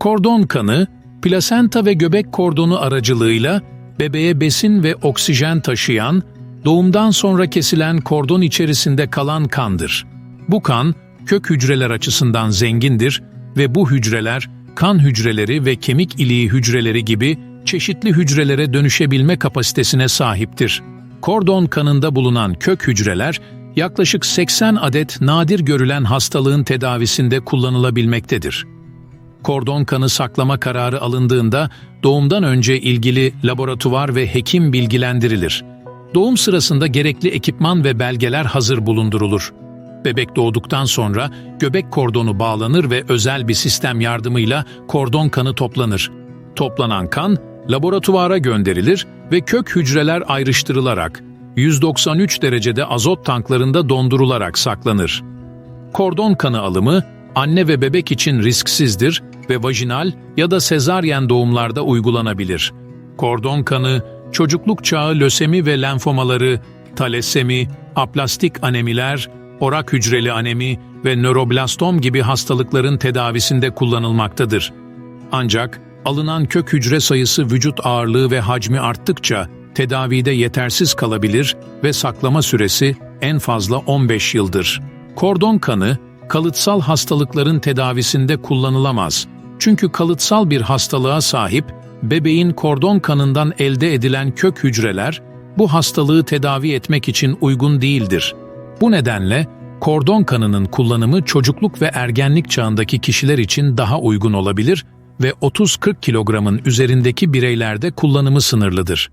Kordon kanı, plasenta ve göbek kordonu aracılığıyla bebeğe besin ve oksijen taşıyan, doğumdan sonra kesilen kordon içerisinde kalan kandır. Bu kan, kök hücreler açısından zengindir ve bu hücreler, kan hücreleri ve kemik iliği hücreleri gibi çeşitli hücrelere dönüşebilme kapasitesine sahiptir. Kordon kanında bulunan kök hücreler, yaklaşık 80 adet nadir görülen hastalığın tedavisinde kullanılabilmektedir. Kordon kanı saklama kararı alındığında doğumdan önce ilgili laboratuvar ve hekim bilgilendirilir. Doğum sırasında gerekli ekipman ve belgeler hazır bulundurulur. Bebek doğduktan sonra göbek kordonu bağlanır ve özel bir sistem yardımıyla kordon kanı toplanır. Toplanan kan laboratuvara gönderilir ve kök hücreler ayrıştırılarak 193 derecede azot tanklarında dondurularak saklanır. Kordon kanı alımı anne ve bebek için risksizdir ve vajinal ya da sezaryen doğumlarda uygulanabilir. Kordon kanı çocukluk çağı lösemi ve lenfomaları, talasemi, aplastik anemiler, orak hücreli anemi ve nöroblastom gibi hastalıkların tedavisinde kullanılmaktadır. Ancak alınan kök hücre sayısı vücut ağırlığı ve hacmi arttıkça tedavide yetersiz kalabilir ve saklama süresi en fazla 15 yıldır. Kordon kanı, kalıtsal hastalıkların tedavisinde kullanılamaz. Çünkü kalıtsal bir hastalığa sahip, bebeğin kordon kanından elde edilen kök hücreler, bu hastalığı tedavi etmek için uygun değildir. Bu nedenle kordon kanının kullanımı çocukluk ve ergenlik çağındaki kişiler için daha uygun olabilir ve 30-40 kilogramın üzerindeki bireylerde kullanımı sınırlıdır.